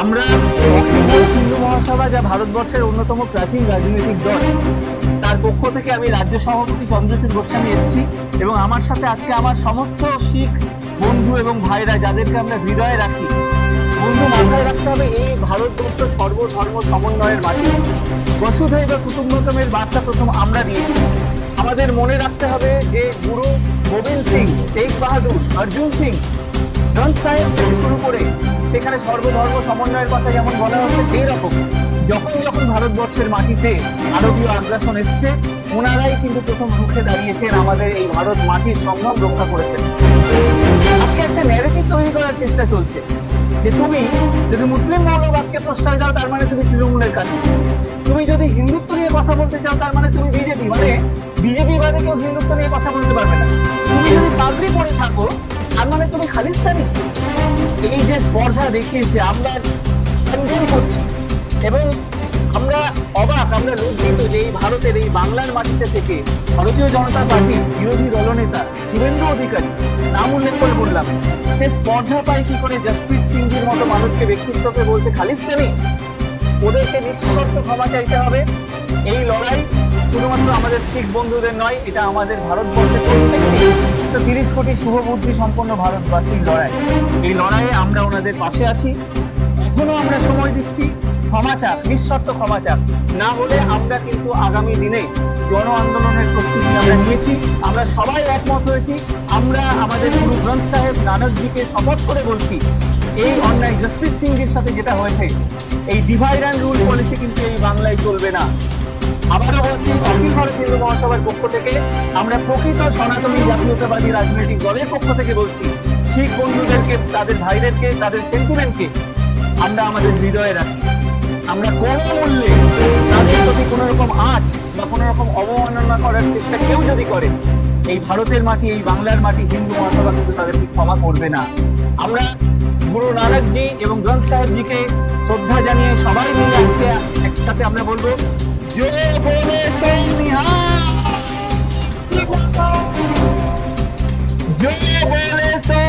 আমরা হিন্দু মহাসভা, যা ভারতবর্ষের অন্যতম প্রাচীন রাজনৈতিক দল, তার পক্ষ থেকে আমি রাজ্য সভাপতি চন্দ্রজিৎ গোস্বামী এসেছি এবং আমার সাথে আজকে আমার সমস্ত শিখ বন্ধু এবং ভাইরা যাদেরকে আমরা হৃদয়ে রাখি, বন্ধু মাথায় রাখতে হবে এই ভারতবর্ষ সর্বধর্ম সমন্বয়ের মাটি বসুধৈব কুটুম্বকমের বার্তা প্রথম আমরা দিয়েছি। আমাদের মনে রাখতে হবে যে গুরু গোবিন্দ সিং, তেগ বাহাদুর, অর্জুন সিং গ্রন্থ সাহেব থেকে শুরু করে সেখানে সর্বধর্ম সমন্বয়ের কথা যেমন বলা হচ্ছে, সেই রকম। যখন যখন ভারতবর্ষের মাটিতে আরবীয় আগ্রাসন এসছে, ওনারাই কিন্তু প্রথম রুখে দাঁড়িয়েছেন আমাদের এই ভারত মাটির সম্ভব রক্ষা করেছেন। আজকে একটা ন্যারেটিভ তৈরি করার চেষ্টা চলছে, যে তুমি যদি মুসলিম মৌলবাদকে প্রশ্রয় দাও, তার মানে তুমি তৃণমূলের কাছে। তুমি যদি হিন্দুত্ব নিয়ে কথা বলতে চাও, তার মানে তুমি বিজেপি। মানে বিজেপি বাদে কেউ হিন্দুত্ব নিয়ে কথা বলতে পারবে না। তুমি যদি পাগড়ি পরে থাকো তুমি খালিস্তানি এই যে স্পর্ধা দেখিয়েছে, আমরা কন্ডেম করছি। এবং আমরা অবাক, আমরা লজ্জিত যে এই ভারতের এই বাংলার মাটিতে থেকে ভারতীয় জনতা পার্টির বিরোধী দলনেতা শুভেন্দু অধিকারী নাম উল্লেখ করে বললাম, সে স্পর্ধা পায় কি করে জসপ্রীত সিংজির মতো মানুষকে ব্যক্তিত্বকে বলছে খালিস্তানি ওদেরকে নিঃশর্ত ক্ষমা চাইতে হবে। এই লড়াই শুধুমাত্র আমাদের শিখ বন্ধুদের নয়, এটা আমাদের ভারতবর্ষের প্রত্যেকটি একশো তিরিশ কোটি শুভবুদ্ধি সম্পন্ন ভারতবাসীর লড়াই। এই লড়াইয়ে আমরা ওনাদের পাশে আছি। এখনও আমরা সময় দিচ্ছি ক্ষমা চাপ নিঃশর্ত ক্ষমা চাপ না হলে আমরা কিন্তু আগামী দিনে জন আন্দোলনের প্রস্তুতি আমরা নিয়েছি। আমরা সবাই একমত হয়েছি। আমরা আমাদের গুরু গ্রন্থ সাহেব নানকজিকে শপথ করে বলছি, এই অন্যায় জসপ্রীত সিংজির সাথে যেটা হয়েছে, এই ডিভাইড অ্যান্ড রুল পলিসি কিন্তু এই বাংলায় চলবে না। আবারও বলছি অখিল হিন্দু মহাসভার পক্ষ থেকে আমরা প্রকৃত সনাতনী জাতীয়তাবাদী রাজনৈতিক দলের পক্ষ থেকে বলছি, শিখ বন্ধুদেরকে, তাদের ভাইদেরকে, তাদের সেন্টিমেন্টকে আমরা আমাদের হৃদয়ে রাখি। আমরা কোনো মূল্যে তাদের প্রতি কোনো রকম আঁচ বা কোনো রকম অবমাননা করার চেষ্টা কেউ যদি করে, এই ভারতের মাটি, এই বাংলার মাটি হিন্দু মহাসভা কিন্তু তাদেরকে ক্ষমা করবে না। আমরা গুরু নানকজি এবং গ্রন্থ সাহেবজিকে শ্রদ্ধা জানিয়ে সবাই মিলে আজকে একসাথে আমরা বলব জয় বলে সোনিহার জয় বলে সোনিহার